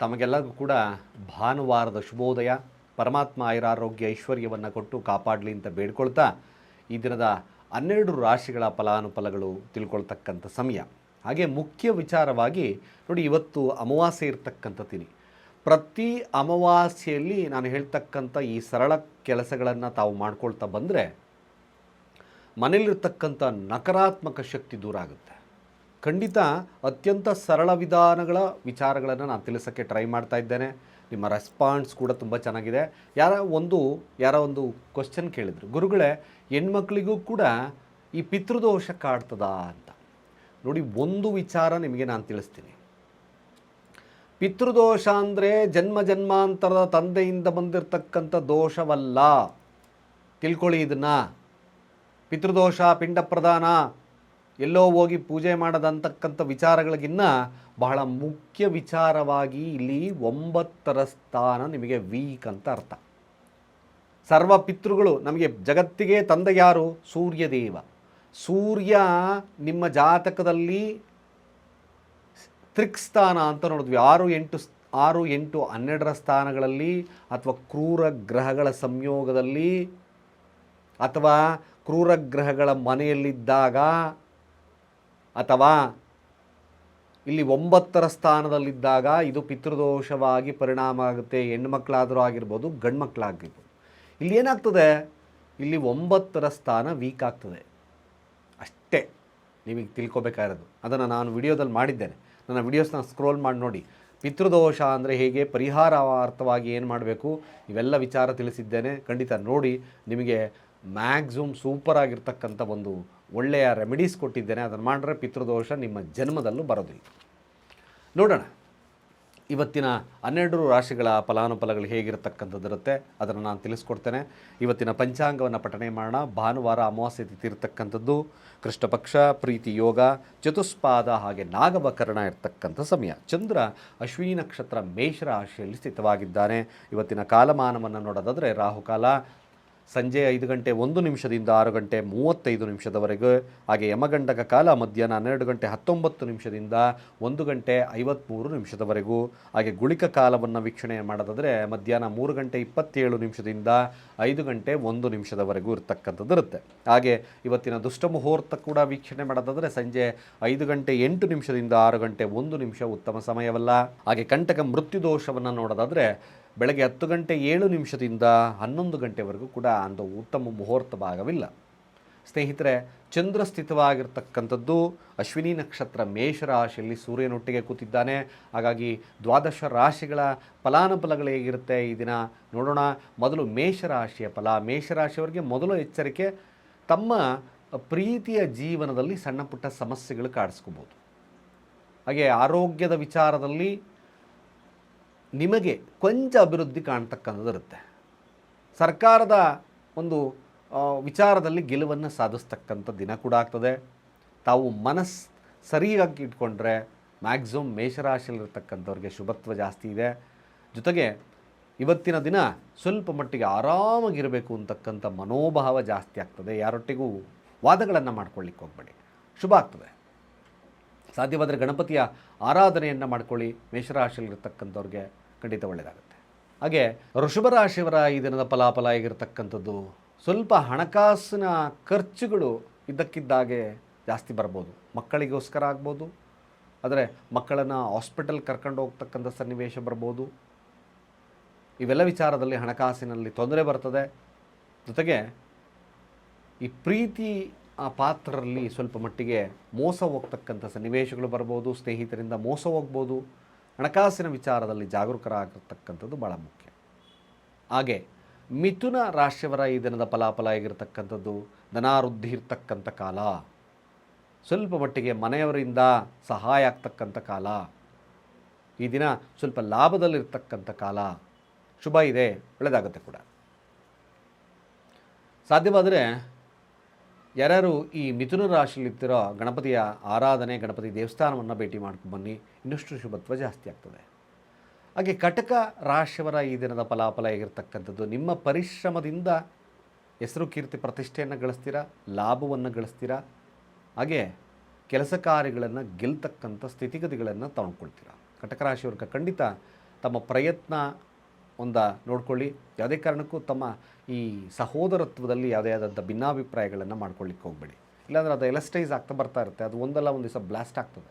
ತಮಗೆಲ್ಲರಿಗೂ ಕೂಡ ಭಾನುವಾರದ ಶುಭೋದಯ. ಪರಮಾತ್ಮ ಆಯುರಾರೋಗ್ಯ ಐಶ್ವರ್ಯವನ್ನು ಕೊಟ್ಟು ಕಾಪಾಡಲಿ ಅಂತ ಬೇಡ್ಕೊಳ್ತಾ ಈ ದಿನದ ಹನ್ನೆರಡು ರಾಶಿಗಳ ಫಲಾನುಫಲಗಳು ತಿಳ್ಕೊಳ್ತಕ್ಕಂಥ ಸಮಯ. ಹಾಗೆ ಮುಖ್ಯ ವಿಚಾರವಾಗಿ ನೋಡಿ ಇವತ್ತು ಅಮಾವಾಸ್ಯೆ ಇರ್ತಕ್ಕಂಥ ತಿನಿ ಪ್ರತಿ ಅಮಾವಾಸ್ಯೆಯಲ್ಲಿ ನಾನು ಹೇಳ್ತಕ್ಕಂಥ ಈ ಸರಳ ಕೆಲಸಗಳನ್ನು ತಾವು ಮಾಡ್ಕೊಳ್ತಾ ಬಂದರೆ ಮನೇಲಿರ್ತಕ್ಕಂಥ ನಕಾರಾತ್ಮಕ ಶಕ್ತಿ ದೂರ ಆಗುತ್ತೆ. ಖಂಡಿತ ಅತ್ಯಂತ ಸರಳ ವಿಧಾನಗಳ ವಿಚಾರಗಳನ್ನು ನಾನು ತಿಳಿಸೋಕ್ಕೆ ಟ್ರೈ ಮಾಡ್ತಾ ಇದ್ದೇನೆ. ನಿಮ್ಮ ರೆಸ್ಪಾನ್ಸ್ ಕೂಡ ತುಂಬ ಚೆನ್ನಾಗಿದೆ. ಯಾರ ಒಂದು ಯಾರ ಒಂದು ಕ್ವಶನ್ ಕೇಳಿದರು. ಗುರುಗಳೇ, ಹೆಣ್ಮಕ್ಳಿಗೂ ಕೂಡ ಈ ಪಿತೃದೋಷ ಕಾಡ್ತದ ಅಂತ. ನೋಡಿ, ಒಂದು ವಿಚಾರ ನಿಮಗೆ ನಾನು ತಿಳಿಸ್ತೀನಿ. ಪಿತೃದೋಷ ಅಂದರೆ ಜನ್ಮ ಜನ್ಮಾಂತರದ ತಂದೆಯಿಂದ ಬಂದಿರತಕ್ಕಂಥ ದೋಷವಲ್ಲ. ತಿಳ್ಕೊಳ್ಳಿ ಇದನ್ನು. ಪಿತೃದೋಷ ಪಿಂಡ ಪ್ರದಾನ ಎಲ್ಲೋ ಹೋಗಿ ಪೂಜೆ ಮಾಡದಂತಕ್ಕಂಥ ವಿಚಾರಗಳಿಗಿನ್ನ ಬಹಳ ಮುಖ್ಯ ವಿಚಾರವಾಗಿ ಇಲ್ಲಿ ಒಂಬತ್ತರ ಸ್ಥಾನ ನಿಮಗೆ ವೀಕ್ ಅಂತ ಅರ್ಥ. ಸರ್ವ ಪಿತೃಗಳು ನಮಗೆ ಜಗತ್ತಿಗೆ ತಂದ ಯಾರು? ಸೂರ್ಯದೇವ. ಸೂರ್ಯ ನಿಮ್ಮ ಜಾತಕದಲ್ಲಿ ತ್ರಿಕ್ಸ್ಥಾನ ಅಂತ ನೋಡಿದ್ವಿ. ಆರು ಎಂಟು ಆರು ಎಂಟು ಹನ್ನೆರಡರ ಸ್ಥಾನಗಳಲ್ಲಿ ಅಥವಾ ಕ್ರೂರ ಗ್ರಹಗಳ ಸಂಯೋಗದಲ್ಲಿ ಅಥವಾ ಕ್ರೂರ ಗ್ರಹಗಳ ಮನೆಯಲ್ಲಿದ್ದಾಗ ಅಥವಾ ಇಲ್ಲಿ ಒಂಬತ್ತರ ಸ್ಥಾನದಲ್ಲಿದ್ದಾಗ ಇದು ಪಿತೃದೋಷವಾಗಿ ಪರಿಣಾಮ ಆಗುತ್ತೆ, ಹೆಣ್ಮಕ್ಳಾದರೂ ಆಗಿರ್ಬೋದು ಗಂಡು ಮಕ್ಕಳಾಗಿರ್ಬೋದು ಇಲ್ಲಿ ಏನಾಗ್ತದೆ? ಇಲ್ಲಿ ಒಂಬತ್ತರ ಸ್ಥಾನ ವೀಕ್ ಆಗ್ತದೆ. ಅಷ್ಟೇ. ನಿಮಗೆ ತಿಳ್ಕೊಬೇಕಾಗಿರೋದು. ಅದನ್ನು ನಾನು ವಿಡಿಯೋದಲ್ಲಿ ಮಾಡಿದ್ದೇನೆ. ನನ್ನ ವಿಡಿಯೋಸ್ನ ಸ್ಕ್ರೋಲ್ ಮಾಡಿ ನೋಡಿ. ಪಿತೃದೋಷ ಅಂದರೆ ಹೇಗೆ? ಪರಿಹಾರಾರ್ಥವಾಗಿ ಏನು ಮಾಡಬೇಕು? ಇವೆಲ್ಲ ವಿಚಾರ ತಿಳಿಸಿದ್ದೇನೆ. ಖಂಡಿತ ನೋಡಿ. ನಿಮಗೆ ಮ್ಯಾಕ್ಸಿಮಮ್ ಸೂಪರ್ ಆಗಿರ್ತಕ್ಕಂಥ ಒಂದು ಒಳ್ಳೆಯ ರೆಮಿಡೀಸ್ ಕೊಟ್ಟಿದ್ದೇನೆ, ಅದನ್ನು ಮಾಡಿದ್ರೆ ಪಿತೃದೋಷ ನಿಮ್ಮ ಜನ್ಮದಲ್ಲೂ ಬರೋದಿಲ್ಲ. ನೋಡೋಣ, ಇವತ್ತಿನ ಹನ್ನೆರಡು ರಾಶಿಗಳ ಫಲಾನುಫಲಗಳು ಹೇಗಿರತಕ್ಕಂಥದ್ದಿರುತ್ತೆ ಅದನ್ನು ನಾನು ತಿಳಿಸ್ಕೊಡ್ತೇನೆ. ಇವತ್ತಿನ ಪಂಚಾಂಗವನ್ನು ಪಠನೆ ಮಾಡೋಣ. ಭಾನುವಾರ ಅಮಾವಾಸ್ಯೆ ತಿಥಿ ಇರತಕ್ಕಂಥದ್ದು, ಕೃಷ್ಣಪಕ್ಷ, ಪ್ರೀತಿ ಯೋಗ, ಚತುಷ್ಪಾದ ಹಾಗೆ ನಾಗವಕರಣ ಇರತಕ್ಕಂಥ ಸಮಯ. ಚಂದ್ರ ಅಶ್ವಿನಿ ನಕ್ಷತ್ರ ಮೇಷರಾಶಿಯಲ್ಲಿ ಸ್ಥಿತವಾಗಿದ್ದಾನೆ. ಇವತ್ತಿನ ಕಾಲಮಾನವನ್ನು ನೋಡೋದಾದರೆ ರಾಹುಕಾಲ ಸಂಜೆ ಐದು ಗಂಟೆ ಒಂದು ನಿಮಿಷದಿಂದ ಆರು ಗಂಟೆ ಮೂವತ್ತೈದು ನಿಮಿಷದವರೆಗೂ. ಹಾಗೆ ಯಮಗಂಡಕ ಕಾಲ ಮಧ್ಯಾಹ್ನ ಹನ್ನೆರಡು ಗಂಟೆ ಹತ್ತೊಂಬತ್ತು ನಿಮಿಷದಿಂದ ಒಂದು ಗಂಟೆ ಐವತ್ತ್ಮೂರು ನಿಮಿಷದವರೆಗೂ. ಹಾಗೆ ಗುಳಿಕ ಕಾಲವನ್ನು ವೀಕ್ಷಣೆ ಮಾಡೋದಾದರೆ ಮಧ್ಯಾಹ್ನ ಮೂರು ಗಂಟೆ ಇಪ್ಪತ್ತೇಳು ನಿಮಿಷದಿಂದ ಐದು ಗಂಟೆ ಒಂದು ನಿಮಿಷದವರೆಗೂ ಇರ್ತಕ್ಕಂಥದ್ದು ಇರುತ್ತೆ. ಹಾಗೆ ಇವತ್ತಿನ ದುಷ್ಟ ಮುಹೂರ್ತ ಕೂಡ ವೀಕ್ಷಣೆ ಮಾಡೋದಾದರೆ ಸಂಜೆ ಐದು ಗಂಟೆ ಎಂಟು ನಿಮಿಷದಿಂದ ಆರು ಗಂಟೆ ಒಂದು ನಿಮಿಷ ಉತ್ತಮ ಸಮಯವಲ್ಲ. ಹಾಗೆ ಕಂಟಕ ಮೃತ್ಯು ದೋಷವನ್ನು ನೋಡೋದಾದರೆ ಬೆಳಗ್ಗೆ ಹತ್ತು ಗಂಟೆ ಏಳು ನಿಮಿಷದಿಂದ ಹನ್ನೊಂದು ಗಂಟೆವರೆಗೂ ಕೂಡ ಅಂದ ಉತ್ತಮ ಮುಹೂರ್ತ ಭಾಗವಿಲ್ಲ. ಸ್ನೇಹಿತರೆ, ಚಂದ್ರ ಸ್ಥಿತವಾಗಿರ್ತಕ್ಕಂಥದ್ದು ಅಶ್ವಿನಿ ನಕ್ಷತ್ರ ಮೇಷರಾಶಿಯಲ್ಲಿ ಸೂರ್ಯನೊಟ್ಟಿಗೆ ಕೂತಿದ್ದಾನೆ. ಹಾಗಾಗಿ ದ್ವಾದಶ ರಾಶಿಗಳ ಫಲಾನುಫಲಗಳು ಹೇಗಿರುತ್ತೆ ಈ ದಿನ. ನೋಡೋಣ, ಮೊದಲು ಮೇಷರಾಶಿಯ ಫಲ. ಮೇಷರಾಶಿಯವರಿಗೆ ಮೊದಲು ಎಚ್ಚರಿಕೆ ತಮ್ಮ ಪ್ರೀತಿಯ ಜೀವನದಲ್ಲಿ ಸಣ್ಣ ಪುಟ್ಟ ಸಮಸ್ಯೆಗಳು ಕಾಡಿಸ್ಕೋಬೋದು. ಹಾಗೆ ಆರೋಗ್ಯದ ವಿಚಾರದಲ್ಲಿ ನಿಮಗೆ ಕೊಂಚ ಅಭಿವೃದ್ಧಿ ಕಾಣ್ತಕ್ಕಂಥದ್ದು ಇರುತ್ತೆ. ಸರ್ಕಾರದ ಒಂದು ವಿಚಾರದಲ್ಲಿ ಗೆಲುವನ್ನು ಸಾಧಿಸ್ತಕ್ಕಂಥ ದಿನ ಕೂಡ ಆಗ್ತದೆ. ತಾವು ಮನಸ್ಸು ಸರಿಯಾಗಿ ಇಟ್ಕೊಂಡ್ರೆ ಮ್ಯಾಕ್ಸಿಮಮ್ ಮೇಷರಾಶಿಯಲ್ಲಿರ್ತಕ್ಕಂಥವ್ರಿಗೆ ಶುಭತ್ವ ಜಾಸ್ತಿ ಇದೆ. ಜೊತೆಗೆ ಇವತ್ತಿನ ದಿನ ಸ್ವಲ್ಪ ಮಟ್ಟಿಗೆ ಆರಾಮಾಗಿರಬೇಕು ಅಂತಕ್ಕಂಥ ಮನೋಭಾವ ಜಾಸ್ತಿ ಆಗ್ತದೆ. ಯಾರೊಟ್ಟಿಗೂ ವಾದಗಳನ್ನು ಮಾಡ್ಕೊಳ್ಳಿಕ್ಕೆ ಹೋಗಬೇಡಿ. ಶುಭ ಆಗ್ತದೆ. ಸಾಧ್ಯವಾದರೆ ಗಣಪತಿಯ ಆರಾಧನೆಯನ್ನು ಮಾಡ್ಕೊಳ್ಳಿ. ಮೇಷರಾಶಿಯಲ್ಲಿರ್ತಕ್ಕಂಥವ್ರಿಗೆ ಖಂಡಿತ ಒಳ್ಳೆಯದಾಗುತ್ತೆ. ಹಾಗೆ ಋಷಭ ರಾಶಿಯವರ ಈ ದಿನದ ಫಲಾಫಲ ಆಗಿರತಕ್ಕಂಥದ್ದು ಸ್ವಲ್ಪ ಹಣಕಾಸಿನ ಖರ್ಚುಗಳು ಇದ್ದಕ್ಕಿದ್ದಾಗೆ ಜಾಸ್ತಿ ಬರ್ಬೋದು. ಮಕ್ಕಳಿಗೋಸ್ಕರ ಆಗ್ಬೋದು. ಆದರೆ ಮಕ್ಕಳನ್ನು ಹಾಸ್ಪಿಟಲ್ ಕರ್ಕೊಂಡು ಹೋಗ್ತಕ್ಕಂಥ ಸನ್ನಿವೇಶ ಬರ್ಬೋದು. ಇವೆಲ್ಲ ವಿಚಾರದಲ್ಲಿ ಹಣಕಾಸಿನಲ್ಲಿ ತೊಂದರೆ ಬರ್ತದೆ. ಜೊತೆಗೆ ಈ ಪ್ರೀತಿ ಆ ಪಾತ್ರರಲ್ಲಿ ಸ್ವಲ್ಪ ಮಟ್ಟಿಗೆ ಮೋಸ ಹೋಗ್ತಕ್ಕಂಥ ಸನ್ನಿವೇಶಗಳು ಬರ್ಬೋದು. ಸ್ನೇಹಿತರಿಂದ ಮೋಸ ಹೋಗ್ಬೋದು. ಹಣಕಾಸಿನ ವಿಚಾರದಲ್ಲಿ ಜಾಗರೂಕರಾಗಿರ್ತಕ್ಕಂಥದ್ದು ಭಾಳ ಮುಖ್ಯ. ಹಾಗೆ ಮಿಥುನ ರಾಶಿಯವರ ಈ ದಿನದ ಫಲಾಫಲ ಆಗಿರತಕ್ಕಂಥದ್ದು ಧನಾವೃದ್ಧಿ ಇರ್ತಕ್ಕಂಥ ಕಾಲ. ಸ್ವಲ್ಪ ಮಟ್ಟಿಗೆ ಮನೆಯವರಿಂದ ಸಹಾಯ ಆಗ್ತಕ್ಕಂಥ ಕಾಲ. ಈ ದಿನ ಸ್ವಲ್ಪ ಲಾಭದಲ್ಲಿರ್ತಕ್ಕಂಥ ಕಾಲ. ಶುಭ ಇದೆ ಒಳ್ಳೆಯದಾಗುತ್ತೆ ಕೂಡ. ಸಾಧ್ಯವಾದರೆ ಯಾರ್ಯಾರು ಈ ಮಿಥುನ ರಾಶಿಯಲ್ಲಿರ್ತಿರೋ ಗಣಪತಿಯ ಆರಾಧನೆ, ಗಣಪತಿ ದೇವಸ್ಥಾನವನ್ನು ಭೇಟಿ ಮಾಡ್ಕೊಂಡು ಬನ್ನಿ. ಇನ್ನಷ್ಟು ಶುಭತ್ವ ಜಾಸ್ತಿ ಆಗ್ತದೆ. ಹಾಗೆ ಕಟಕ ರಾಶಿಯವರ ಈ ದಿನದ ಫಲಾಫಲ ಹೇಗಿರ್ತಕ್ಕಂಥದ್ದು? ನಿಮ್ಮ ಪರಿಶ್ರಮದಿಂದ ಹೆಸರು ಕೀರ್ತಿ ಪ್ರತಿಷ್ಠೆಯನ್ನು ಗಳಿಸ್ತೀರಾ? ಲಾಭವನ್ನು ಗಳಿಸ್ತೀರಾ? ಹಾಗೆ ಕೆಲಸ ಕಾರ್ಯಗಳನ್ನು ಗೆಲ್ತಕ್ಕಂಥ ಸ್ಥಿತಿಗತಿಗಳನ್ನು ತಗೊಂಡ್ಕೊಳ್ತೀರಾ ಕಟಕ ರಾಶಿಯವ್ರಿಗೆ ಖಂಡಿತ ತಮ್ಮ ಪ್ರಯತ್ನ ಒಂದ ನೋಡ್ಕೊಳ್ಳಿ. ಯಾವುದೇ ಕಾರಣಕ್ಕೂ ತಮ್ಮ ಈ ಸಹೋದರತ್ವದಲ್ಲಿ ಯಾವುದೇ ಆದಂಥ ಭಿನ್ನಾಭಿಪ್ರಾಯಗಳನ್ನು ಮಾಡ್ಕೊಳ್ಳಿಕ್ಕೆ ಹೋಗಬೇಡಿ. ಇಲ್ಲಾಂದ್ರೆ ಅದು ಎಲಸ್ಟೈಸ್ ಆಗ್ತಾ ಬರ್ತಾ ಇರುತ್ತೆ. ಅದು ಒಂದಲ್ಲ, ಒಂದು ದಿವಸ ಬ್ಲಾಸ್ಟ್ ಆಗ್ತದೆ.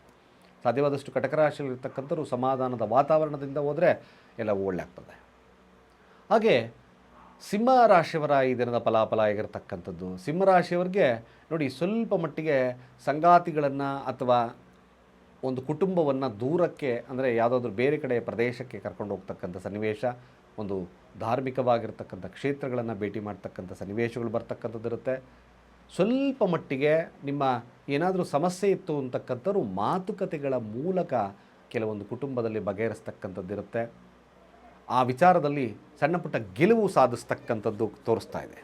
ಸಾಧ್ಯವಾದಷ್ಟು ಕಟಕ ರಾಶಿಯಲ್ಲಿರ್ತಕ್ಕಂಥವ್ರು ಸಮಾಧಾನದ ವಾತಾವರಣದಿಂದ ಹೋದರೆ ಎಲ್ಲ ಒಳ್ಳೆ ಆಗ್ತದೆ. ಹಾಗೆ ಸಿಂಹ ರಾಶಿಯವರ ಈ ದಿನದ ಫಲಾಫಲ ಆಗಿರತಕ್ಕಂಥದ್ದು. ಸಿಂಹರಾಶಿಯವರಿಗೆ ನೋಡಿ ಸ್ವಲ್ಪ ಮಟ್ಟಿಗೆ ಸಂಗಾತಿಗಳನ್ನು ಅಥವಾ ಒಂದು ಕುಟುಂಬವನ್ನು ದೂರಕ್ಕೆ, ಅಂದರೆ ಯಾವುದಾದ್ರೂ ಬೇರೆ ಕಡೆ ಪ್ರದೇಶಕ್ಕೆ ಕರ್ಕೊಂಡು ಹೋಗ್ತಕ್ಕಂಥ ಸನ್ನಿವೇಶ, ಒಂದು ಧಾರ್ಮಿಕವಾಗಿರ್ತಕ್ಕಂಥ ಕ್ಷೇತ್ರಗಳನ್ನು ಭೇಟಿ ಮಾಡ್ತಕ್ಕಂಥ ಸನ್ನಿವೇಶಗಳು ಬರ್ತಕ್ಕಂಥದ್ದಿರುತ್ತೆ ಸ್ವಲ್ಪ ಮಟ್ಟಿಗೆ ನಿಮ್ಮ ಏನಾದರೂ ಸಮಸ್ಯೆ ಇತ್ತು ಅಂತಕ್ಕಂಥವ್ರು ಮಾತುಕತೆಗಳ ಮೂಲಕ ಕೆಲವೊಂದು ಕುಟುಂಬದಲ್ಲಿ ಬಗೆಹರಿಸ್ತಕ್ಕಂಥದ್ದಿರುತ್ತೆ ಆ ವಿಚಾರದಲ್ಲಿ ಸಣ್ಣ ಪುಟ್ಟ ಗೆಲುವು ಸಾಧಿಸ್ತಕ್ಕಂಥದ್ದು ತೋರಿಸ್ತಾ ಇದೆ.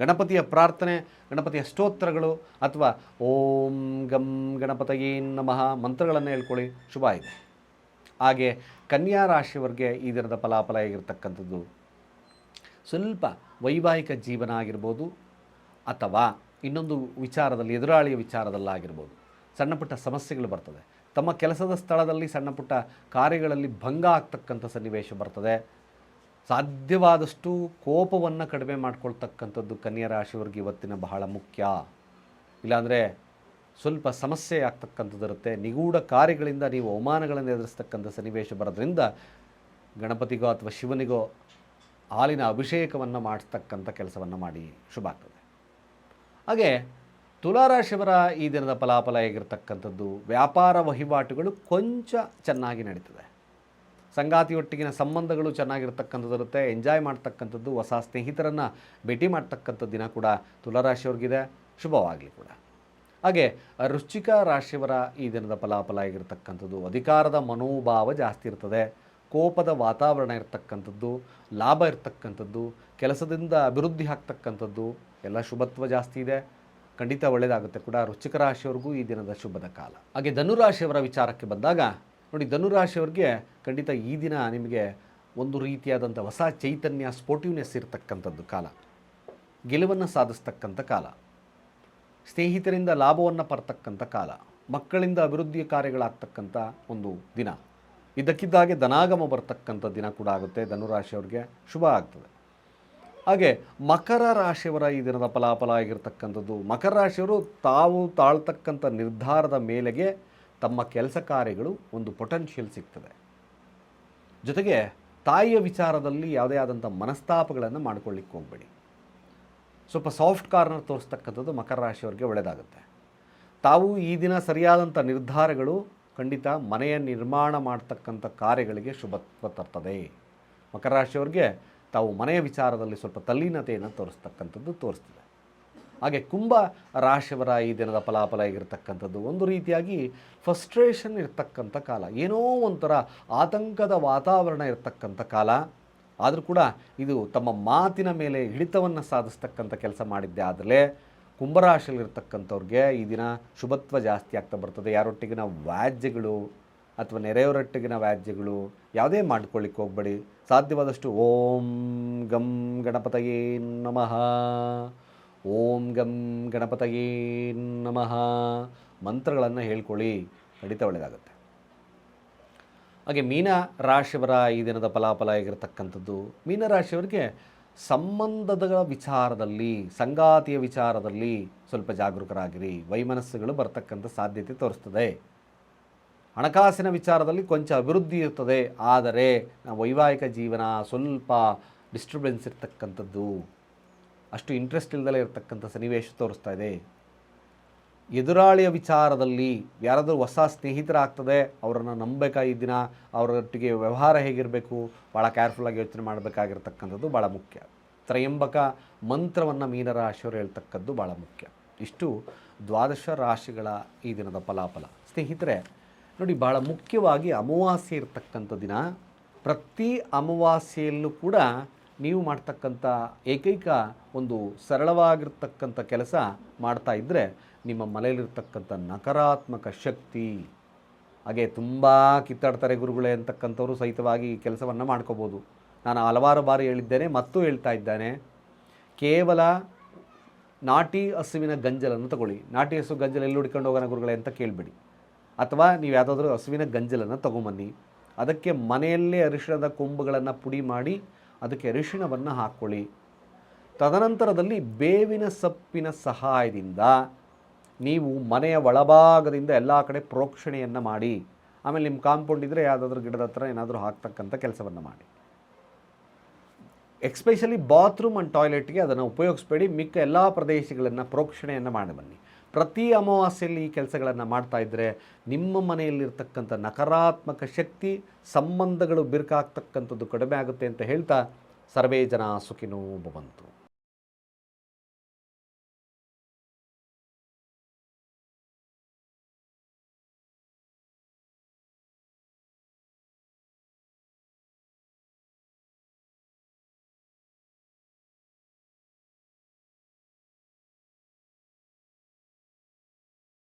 ಗಣಪತಿಯ ಪ್ರಾರ್ಥನೆ, ಗಣಪತಿಯ ಸ್ತೋತ್ರಗಳು ಅಥವಾ ಓಂ ಗಂ ಗಣಪತಯೇ ನಮಃ ಮಂತ್ರಗಳನ್ನು ಹೇಳ್ಕೊಳ್ಳಿ. ಶುಭ ಇದೆ ಹಾಗೆ ಕನ್ಯಾ ರಾಶಿಯವರಿಗೆ ಈ ದಿನದ ಫಲಾಫಲ ಆಗಿರ್ತಕ್ಕಂಥದ್ದು ಸ್ವಲ್ಪ ವೈವಾಹಿಕ ಜೀವನ ಆಗಿರ್ಬೋದು ಅಥವಾ ಇನ್ನೊಂದು ವಿಚಾರದಲ್ಲಿ, ಎದುರಾಳಿಯ ವಿಚಾರದಲ್ಲಾಗಿರ್ಬೋದು. ಸಣ್ಣ ಪುಟ್ಟ ಸಮಸ್ಯೆಗಳು ಬರ್ತದೆ. ತಮ್ಮ ಕೆಲಸದ ಸ್ಥಳದಲ್ಲಿ ಸಣ್ಣ ಪುಟ್ಟ ಕಾರ್ಯಗಳಲ್ಲಿ ಭಂಗ ಆಗ್ತಕ್ಕಂಥ ಸನ್ನಿವೇಶ ಬರ್ತದೆ. ಸಾಧ್ಯವಾದಷ್ಟು ಕೋಪವನ್ನು ಕಡಿಮೆ ಮಾಡ್ಕೊಳ್ತಕ್ಕಂಥದ್ದು ಕನ್ಯಾ ರಾಶಿಯವರಿಗೆ ಇವತ್ತಿನ ಬಹಳ ಮುಖ್ಯ. ಇಲ್ಲಾಂದರೆ ಸ್ವಲ್ಪ ಸಮಸ್ಯೆ ಆಗ್ತಕ್ಕಂಥದ್ದಿರುತ್ತೆ ನಿಗೂಢ ಕಾರ್ಯಗಳಿಂದ ನೀವು ಅವಮಾನಗಳನ್ನು ಎದುರಿಸ್ತಕ್ಕಂಥ ಸನ್ನಿವೇಶ ಬರೋದ್ರಿಂದ ಗಣಪತಿಗೋ ಅಥವಾ ಶಿವನಿಗೋ ಹಾಲಿನ ಅಭಿಷೇಕವನ್ನು ಮಾಡಿಸ್ತಕ್ಕಂಥ ಕೆಲಸವನ್ನು ಮಾಡಿ. ಶುಭ ಆಗ್ತದೆ. ಹಾಗೆ ತುಲಾರಾಶಿಯವರ ಈ ದಿನದ ಫಲಾಫಲ ಹೇಗಿರ್ತಕ್ಕಂಥದ್ದು? ವ್ಯಾಪಾರ ವಹಿವಾಟುಗಳು ಕೊಂಚ ಚೆನ್ನಾಗಿ ನಡೀತದೆ. ಸಂಗಾತಿಯೊಟ್ಟಿಗಿನ ಸಂಬಂಧಗಳು ಚೆನ್ನಾಗಿರ್ತಕ್ಕಂಥದ್ದಿರುತ್ತೆ ಎಂಜಾಯ್ ಮಾಡ್ತಕ್ಕಂಥದ್ದು, ಹೊಸ ಸ್ನೇಹಿತರನ್ನು ಭೇಟಿ ಮಾಡ್ತಕ್ಕಂಥ ದಿನ ಕೂಡ ತುಲಾರಾಶಿಯವ್ರಿಗಿದೆ. ಶುಭವಾಗಲಿ ಕೂಡ. ಹಾಗೆ ರುಚಿಕ ರಾಶಿಯವರ ಈ ದಿನದ ಫಲಾಫಲ ಆಗಿರತಕ್ಕಂಥದ್ದು, ಅಧಿಕಾರದ ಮನೋಭಾವ ಜಾಸ್ತಿ ಇರ್ತದೆ, ಕೋಪದ ವಾತಾವರಣ ಇರ್ತಕ್ಕಂಥದ್ದು, ಲಾಭ ಇರತಕ್ಕಂಥದ್ದು, ಕೆಲಸದಿಂದ ಅಭಿವೃದ್ಧಿ ಆಗ್ತಕ್ಕಂಥದ್ದು, ಎಲ್ಲ ಶುಭತ್ವ ಜಾಸ್ತಿ ಇದೆ. ಖಂಡಿತ ಒಳ್ಳೆಯದಾಗುತ್ತೆ ಕೂಡ ರುಚಿಕ ರಾಶಿಯವ್ರಿಗೂ ಈ ದಿನದ ಶುಭದ ಕಾಲ. ಹಾಗೆ ಧನುರಾಶಿಯವರ ವಿಚಾರಕ್ಕೆ ಬಂದಾಗ ನೋಡಿ, ಧನುರಾಶಿಯವ್ರಿಗೆ ಖಂಡಿತ ಈ ದಿನ ನಿಮಗೆ ಒಂದು ರೀತಿಯಾದಂಥ ಹೊಸ ಚೈತನ್ಯ ಸ್ಪೋರ್ಟಿವ್ನೆಸ್ ಇರತಕ್ಕಂಥದ್ದು ಕಾಲ. ಗೆಲುವನ್ನು ಸಾಧಿಸ್ತಕ್ಕಂಥ ಕಾಲ. ಸ್ನೇಹಿತರಿಂದ ಲಾಭವನ್ನು ಪರ್ತಕ್ಕಂಥ ಕಾಲ. ಮಕ್ಕಳಿಂದ ಅಭಿವೃದ್ಧಿಯ ಕಾರ್ಯಗಳಾಗ್ತಕ್ಕಂಥ ಒಂದು ದಿನ. ಇದಕ್ಕಿದ್ದಾಗೆ ಧನಾಗಮ ಬರ್ತಕ್ಕಂಥ ದಿನ ಕೂಡ ಆಗುತ್ತೆ, ಧನುರಾಶಿಯವ್ರಿಗೆ ಶುಭ ಆಗ್ತದೆ. ಹಾಗೆ ಮಕರ ರಾಶಿಯವರ ಈ ದಿನದ ಫಲಾಫಲ ಆಗಿರತಕ್ಕಂಥದ್ದು, ಮಕರ ರಾಶಿಯವರು ತಾವು ತಾಳ್ತಕ್ಕಂಥ ನಿರ್ಧಾರದ ಮೇಲೆಗೆ ತಮ್ಮ ಕೆಲಸ ಕಾರ್ಯಗಳು ಒಂದು ಪೊಟೆನ್ಷಿಯಲ್ ಸಿಗ್ತದೆ. ಜೊತೆಗೆ ತಾಯಿಯ ವಿಚಾರದಲ್ಲಿ ಯಾವುದೇ ಆದಂಥ ಮನಸ್ತಾಪಗಳನ್ನು ಮಾಡ್ಕೊಳ್ಳಿಕ್ಕೆ ಹೋಗಬೇಡಿ. ಸ್ವಲ್ಪ ಸಾಫ್ಟ್ ಕಾರ್ನರ್ ತೋರಿಸ್ತಕ್ಕಂಥದ್ದು ಮಕರ ರಾಶಿಯವರಿಗೆ ಒಳ್ಳೆಯದಾಗುತ್ತೆ ತಾವು ಈ ದಿನ ಸರಿಯಾದಂಥ ನಿರ್ಧಾರಗಳು ಖಂಡಿತ ಮನೆಯ ನಿರ್ಮಾಣ ಮಾಡ್ತಕ್ಕಂಥ ಕಾರ್ಯಗಳಿಗೆ ಶುಭತ್ವ ತರ್ತದೆ. ಮಕರ ರಾಶಿಯವರಿಗೆ ತಾವು ಮನೆಯ ವಿಚಾರದಲ್ಲಿ ಸ್ವಲ್ಪ ತಲ್ಲೀನತೆಯನ್ನು ತೋರಿಸ್ತಕ್ಕಂಥದ್ದು ತೋರಿಸ್ತದೆ. ಹಾಗೆ ಕುಂಭ ರಾಶಿಯವರ ಈ ದಿನದ ಫಲಾಫಲ ಆಗಿರ್ತಕ್ಕಂಥದ್ದು ಒಂದು ರೀತಿಯಾಗಿ ಫಸ್ಟ್ರೇಷನ್ ಇರ್ತಕ್ಕಂಥ ಕಾಲ. ಏನೋ ಒಂಥರ ಆತಂಕದ ವಾತಾವರಣ ಇರತಕ್ಕಂಥ ಕಾಲ. ಆದರೂ ಕೂಡ ಇದು ತಮ್ಮ ಮಾತಿನ ಮೇಲೆ ಹಿಡಿತವನ್ನು ಸಾಧಿಸ್ತಕ್ಕಂಥ ಕೆಲಸ ಮಾಡಿದ್ದೆ ಆದರೆ ಕುಂಭರಾಶಿಯಲ್ಲಿರ್ತಕ್ಕಂಥವ್ರಿಗೆ ಈ ದಿನ ಶುಭತ್ವ ಜಾಸ್ತಿ ಆಗ್ತಾ ಬರ್ತದೆ. ಯಾರೊಟ್ಟಿಗಿನ ವ್ಯಾಜ್ಯಗಳು ಅಥವಾ ನೆರೆಯವರೊಟ್ಟಿಗಿನ ವ್ಯಾಜ್ಯಗಳು ಯಾವುದೇ ಮಾಡ್ಕೊಳ್ಳಿಕ್ಕೆ ಹೋಗ್ಬೇಡಿ. ಸಾಧ್ಯವಾದಷ್ಟು ಓಂ ಗಂ ಗಣಪತಯೇ ನಮಃ. ಓಂ ಗಂ ಗಣಪತಯೇ ನಮಃ. ಮಂತ್ರಗಳನ್ನು ಹೇಳ್ಕೊಳ್ಳಿ ಖಂಡಿತ ಒಳ್ಳೆಯದಾಗುತ್ತೆ ಹಾಗೆ ಮೀನ ರಾಶಿಯವರ ಈ ದಿನದ ಫಲಾಫಲ ಆಗಿರತಕ್ಕಂಥದ್ದು ಮೀನರಾಶಿಯವರಿಗೆ ಸಂಬಂಧದ ವಿಚಾರದಲ್ಲಿ, ಸಂಗಾತಿಯ ವಿಚಾರದಲ್ಲಿ ಸ್ವಲ್ಪ ಜಾಗರೂಕರಾಗಿರಿ. ವೈಮನಸ್ಸುಗಳು ಬರ್ತಕ್ಕಂಥ ಸಾಧ್ಯತೆ ತೋರಿಸ್ತದೆ. ಹಣಕಾಸಿನ ವಿಚಾರದಲ್ಲಿ ಕೊಂಚ ಅಭಿವೃದ್ಧಿ ಇರ್ತದೆ, ಆದರೆ ವೈವಾಹಿಕ ಜೀವನ ಸ್ವಲ್ಪ ಡಿಸ್ಟರ್ಬೆನ್ಸ್ ಇರ್ತಕ್ಕಂಥದ್ದು. ಅಷ್ಟು ಇಂಟ್ರೆಸ್ಟ್ ಇಲ್ದಲೇ ಇರತಕ್ಕಂಥ ಸನ್ನಿವೇಶ ತೋರಿಸ್ತಾ ಇದೆ. ಎದುರಾಳಿಯ ವಿಚಾರದಲ್ಲಿ ಯಾರಾದರೂ ಹೊಸ ಸ್ನೇಹಿತರಾಗ್ತದೆ, ಅವರನ್ನು ನಂಬಬೇಕಾ ಈ ದಿನ, ಅವರೊಟ್ಟಿಗೆ ವ್ಯವಹಾರ ಹೇಗಿರಬೇಕು ಭಾಳ ಕೇರ್ಫುಲ್ಲಾಗಿ ಯೋಚನೆ ಮಾಡಬೇಕಾಗಿರ್ತಕ್ಕಂಥದ್ದು ಭಾಳ ಮುಖ್ಯ. ತ್ರಯಂಬಕ ಮಂತ್ರವನ್ನು ಮೀನರಾಶಿಯವರು ಹೇಳ್ತಕ್ಕದ್ದು ಭಾಳ ಮುಖ್ಯ. ಇಷ್ಟು ದ್ವಾದಶ ರಾಶಿಗಳ ಈ ದಿನದ ಫಲಾಫಲ. ಸ್ನೇಹಿತರೆ, ನೋಡಿ ಭಾಳ ಮುಖ್ಯವಾಗಿ ಅಮಾವಾಸ್ಯೆ ಇರತಕ್ಕಂಥ ದಿನ ಪ್ರತಿ ಅಮಾವಾಸ್ಯೆಯಲ್ಲೂ ಕೂಡ ನೀವು ಮಾಡ್ತಕ್ಕಂಥ ಏಕೈಕ ಒಂದು ಸರಳವಾಗಿರ್ತಕ್ಕಂಥ ಕೆಲಸ ಮಾಡ್ತಾ ಇದ್ದರೆ ನಿಮ್ಮ ಮನೆಯಲ್ಲಿರ್ತಕ್ಕಂಥ ನಕಾರಾತ್ಮಕ ಶಕ್ತಿ, ಹಾಗೆ ತುಂಬ ಕಿತ್ತಾಡ್ತಾರೆ ಗುರುಗಳೇ ಅಂತಕ್ಕಂಥವ್ರು ಸಹಿತವಾಗಿ ಈ ಕೆಲಸವನ್ನು ಮಾಡ್ಕೋಬೋದು. ನಾನು ಹಲವಾರು ಬಾರಿ ಹೇಳಿದ್ದೇನೆ, ಮತ್ತು ಹೇಳ್ತಾ ಇದ್ದಾನೆ, ಕೇವಲ ನಾಟಿ ಹಸುವಿನ ಗಂಜಲನ್ನು ತಗೊಳ್ಳಿ. ನಾಟಿ ಹಸು ಗಂಜಲ ಎಲ್ಲಿ ಹುಡ್ಕೊಂಡು ಹೋಗೋಣ ಗುರುಗಳೇ ಅಂತ ಕೇಳಬೇಡಿ. ಅಥವಾ ನೀವು ಯಾವುದಾದ್ರೂ ಹಸುವಿನ ಗಂಜಲನ್ನು ತೊಗೊಂಬನ್ನಿ. ಅದಕ್ಕೆ ಮನೆಯಲ್ಲೇ ಅರಿಶಿಣದ ಕೊಂಬುಗಳನ್ನು ಪುಡಿ ಮಾಡಿ ಅದಕ್ಕೆ ಅರಿಶಿಣವನ್ನು ಹಾಕ್ಕೊಳ್ಳಿ. ತದನಂತರದಲ್ಲಿ ಬೇವಿನ ಸೊಪ್ಪಿನ ಸಹಾಯದಿಂದ ನೀವು ಮನೆಯ ಒಳಭಾಗದಿಂದ ಎಲ್ಲ ಕಡೆ ಪ್ರೋಕ್ಷಣೆಯನ್ನು ಮಾಡಿ, ಆಮೇಲೆ ನಿಮ್ಮ ಕಾಂಪೌಂಡ್ ಇದ್ದರೆ ಯಾವುದಾದ್ರೂ ಗಿಡದ ಹತ್ರ ಏನಾದರೂ ಹಾಕ್ತಕ್ಕಂಥ ಕೆಲಸವನ್ನು ಮಾಡಿ. ಎಕ್ಸ್ಪೆಷಲಿ ಬಾತ್ರೂಮ್ ಆ್ಯಂಡ್ ಟಾಯ್ಲೆಟ್ಗೆ ಅದನ್ನು ಉಪಯೋಗಿಸ್ಬೇಡಿ, ಮಿಕ್ಕ ಎಲ್ಲ ಪ್ರದೇಶಗಳನ್ನು ಪ್ರೋಕ್ಷಣೆಯನ್ನು ಮಾಡಿ ಬನ್ನಿ. ಪ್ರತಿ ಅಮಾವಾಸ್ಯೆಯಲ್ಲಿ ಈ ಕೆಲಸಗಳನ್ನು ಮಾಡ್ತಾ ಇದ್ದರೆ ನಿಮ್ಮ ಮನೆಯಲ್ಲಿರ್ತಕ್ಕಂಥ ನಕಾರಾತ್ಮಕ ಶಕ್ತಿ, ಸಂಬಂಧಗಳು ಬಿರುಕಾಗ್ತಕ್ಕಂಥದ್ದು ಕಡಿಮೆ ಆಗುತ್ತೆ ಅಂತ ಹೇಳ್ತಾ ಸರ್ವೇ ಜನ ಸುಖಿನೂ ಭವಂತು